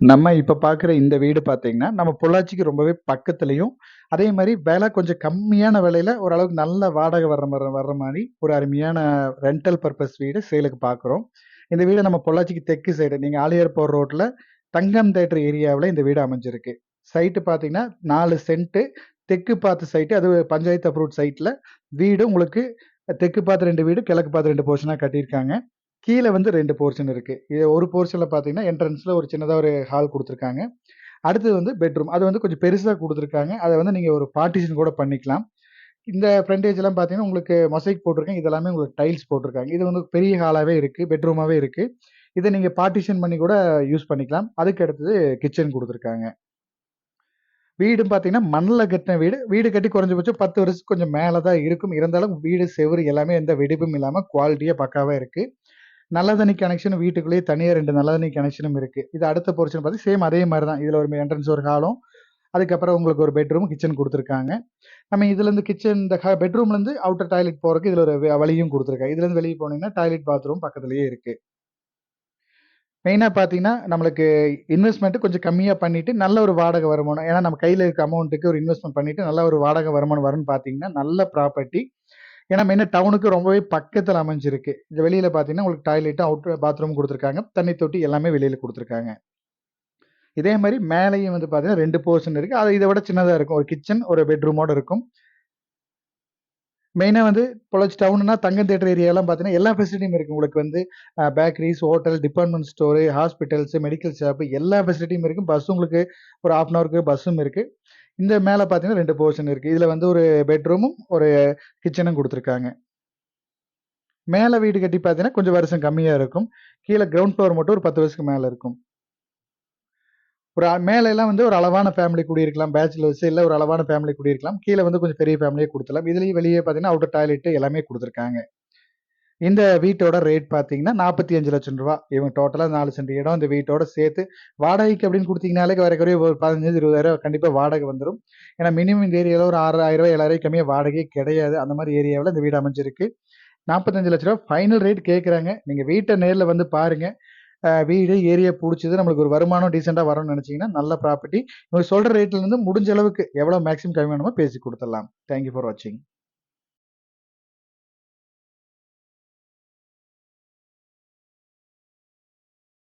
நம்ம இப்ப பார்க்குற இந்த வீடு பார்த்தீங்கன்னா, நம்ம பொள்ளாச்சிக்கு ரொம்பவே பக்கத்துலயும், அதே மாதிரி விலை கொஞ்சம் கம்மியான விலையில ஓரளவுக்கு நல்ல வாடகை வர்ற மாதிரி வர்ற மாதிரி ஒரு அருமையான ரெண்டல் பர்பஸ் வீடு சேலுக்கு பார்க்குறோம். இந்த வீடு நம்ம பொள்ளாச்சிக்கு தெற்கு சைடு நீங்க ஆலியார் போற ரோட்ல தங்கம் தேட்டர் ஏரியாவில் இந்த வீடு அமைஞ்சிருக்கு. சைட்டு பார்த்தீங்கன்னா, நாலு சென்ட்டு தெற்கு பார்த்து சைட்டு. அது பஞ்சாயத்து அப்ரூவ்ட் சைட்டில் வீடு உங்களுக்கு தெற்கு பார்த்து ரெண்டு வீடு, கிழக்கு பார்த்து ரெண்டு போர்ஷனாக கட்டியிருக்காங்க. கீழே வந்து ரெண்டு போர்ஷன் இருக்கு. இது ஒரு போர்ஷன்ல பார்த்தீங்கன்னா, என்ட்ரன்ஸ்ல ஒரு சின்னதாக ஒரு ஹால் கொடுத்துருக்காங்க அடுத்தது வந்து பெட்ரூம். அது வந்து கொஞ்சம் பெருசாக கொடுத்துருக்காங்க அதை வந்து நீங்கள் ஒரு பார்ட்டிஷன் கூட பண்ணிக்கலாம். இந்த ஃப்ரண்டேஜ்லாம் பார்த்தீங்கன்னா, உங்களுக்கு மொசைக் போட்டிருக்காங்க. இதெல்லாமே உங்களுக்கு டைல்ஸ் போட்டிருக்காங்க. இது வந்து பெரிய ஹாலாகவே இருக்குது பெட்ரூமாகவே இருக்குது இதை நீங்கள் பார்ட்டிஷன் பண்ணி கூட யூஸ் பண்ணிக்கலாம். அதுக்கு அடுத்தது கிச்சன் கொடுத்துருக்காங்க வீடும் பார்த்தீங்கன்னா, மண்ணில் கட்டின வீடு. வீடு கட்டி குறைஞ்சபட்சம் 10 வருஷத்துக்கு கொஞ்சம் மேலே தான் இருக்கும். இருந்தாலும் வீடு செவுரு எல்லாமே எந்த வெடிப்பும் இல்லாமல் குவாலிட்டியாக பக்காவாக இருக்குது நல்ல தண்ணி கனெக்ஷன் வீட்டுக்குள்ளேயே தனியாக ரெண்டு நல்ல தண்ணி கனெக்ஷனும் இருக்கு. இது அடுத்த போர்ஷன் பார்த்து சேம் அதே மாதிரி தான். இதில் ஒரு என்ட்ரன்ஸ் ஒரு ஹாலும், அதுக்கப்புறம் உங்களுக்கு ஒரு பெட்ரூம், கிச்சன் கொடுத்துருக்காங்க நம்ம இதுலேருந்து கிச்சன் இந்த பெட்ரூம்லேருந்து அவுட்டர் டாய்லெட் போகிறதுக்கு இதில் ஒரு வழியும் கொடுத்துருக்காங்க இதுலருந்து வெளியே போனீங்கன்னா, டாய்லெட், பாத்ரூம் பக்கத்திலேயே இருக்கு. மெயினாக பார்த்தீங்கன்னா, நம்மளுக்கு இன்வெஸ்ட்மெண்ட்டு கொஞ்சம் கம்மியாக பண்ணிவிட்டு நல்ல ஒரு வாடகை வருமானம். ஏன்னா, நம்ம கையில் இருக்க அமௌண்ட்டுக்கு ஒரு இன்வெஸ்ட்மெண்ட் பண்ணிவிட்டு நல்ல ஒரு வாடகை வருமானம் வரும்னு பார்த்தீங்கன்னா, நல்ல ப்ராப்பர்ட்டி. ஏன்னா, மெயினாக டவுனுக்கு ரொம்பவே பக்கத்துல அமைஞ்சிருக்கு. இந்த வெளியில் பார்த்தீங்கன்னா, உங்களுக்கு டாய்லெட், அவுட் பாத்ரூம் குடுத்துருக்காங்க. தண்ணி தொட்டி எல்லாமே வெளியில குடுத்துருக்காங்க. இதே மாதிரி மேலேயும் வந்து பார்த்தீங்கன்னா, ரெண்டு போர்ஷன் இருக்கு. அது இத விட சின்னதா இருக்கும். ஒரு கிச்சன், ஒரு பெட்ரூமோடு இருக்கும். மெயினாக வந்து பொள்ளாச்சி டவுனுனா தங்கம் தேட்டர் ஏரியாலாம் பார்த்தீங்கன்னா, எல்லா ஃபெசிலிட்டியும் இருக்குது உங்களுக்கு வந்து bakeries, hotel, department store, hospitals, medical shop எல்லா ஃபெசிலிட்டியும் இருக்கும் பஸ் உங்களுக்கு ஒரு 1/2 அன் ஹவருக்கு பஸ்ஸும் இருக்குது இந்த மேலே பார்த்தீங்கன்னா, ரெண்டு போர்ஷன் இருக்குது இதில் வந்து ஒரு பெட்ரூமும், ஒரு கிச்சனும் கொடுத்துருக்காங்க. மேலே வீடு கட்டி பார்த்தீங்கன்னா, கொஞ்சம் வருஷம் கம்மியாக இருக்கும். கீழே கிரவுண்ட் ஃப்ளோர் மட்டும் ஒரு 10 வருஷத்துக்கு மேலே இருக்கும். ஒரு மேலெல்லாம் வந்து ஒரு அளவான ஃபேமிலி குடியிருக்கலாம். பேச்சுலர்ஸ் இல்லை ஒரு அளவான ஃபேமிலி குடியிருக்கலாம். கீழே வந்து கொஞ்சம் பெரிய ஃபேமிலியே கொடுத்துலாம் இதுலேயும் வெளியே பார்த்தீங்கன்னா, அவுட்டர் டாய்லெட் எல்லாமே கொடுத்துருக்காங்க இந்த வீட்டோட ரேட் பார்த்தீங்கன்னா, ரூ. 45,00,000 இவங்க டோட்டலாக நாலு சென்ட் இடம் இந்த வீட்டோட சேர்த்து வாடகைக்கு அப்படின்னு கொடுத்தீங்கனாலே ஏறக்குறைய ஒரு பதினஞ்சு இருபதாயிரம் கண்டிப்பாக வாடகை வந்துடும் ஏன்னா, மினிமம் இந்த ஏரியாவில் ஒரு ரூ. 6,000 7,000 கம்மியா வாடகையே கிடையாது. அந்த மாதிரி ஏரியாவில் இந்த வீடு அமைஞ்சிருக்கு. நாற்பத்தஞ்சு லட்ச ரூபா ஃபைனல் ரேட் கேட்குறாங்க. நீங்கள் வீட்டை நேரில் வந்து பாருங்கள் வீடு, ஏரியா பிடிச்சது நம்மளுக்கு ஒரு வருமானம் டீசெண்டாக வரும்னு நினச்சிங்கன்னா நல்ல ப்ராப்பர்ட்டி. இவங்க சொல்கிற ரேட்லேருந்து முடிஞ்ச அளவுக்கு எவ்வளோ மேக்ஸிமம் கம்மி வேணுமோ பேசி கொடுத்துடலாம் தேங்க் யூ ஃபார் வாட்சிங்.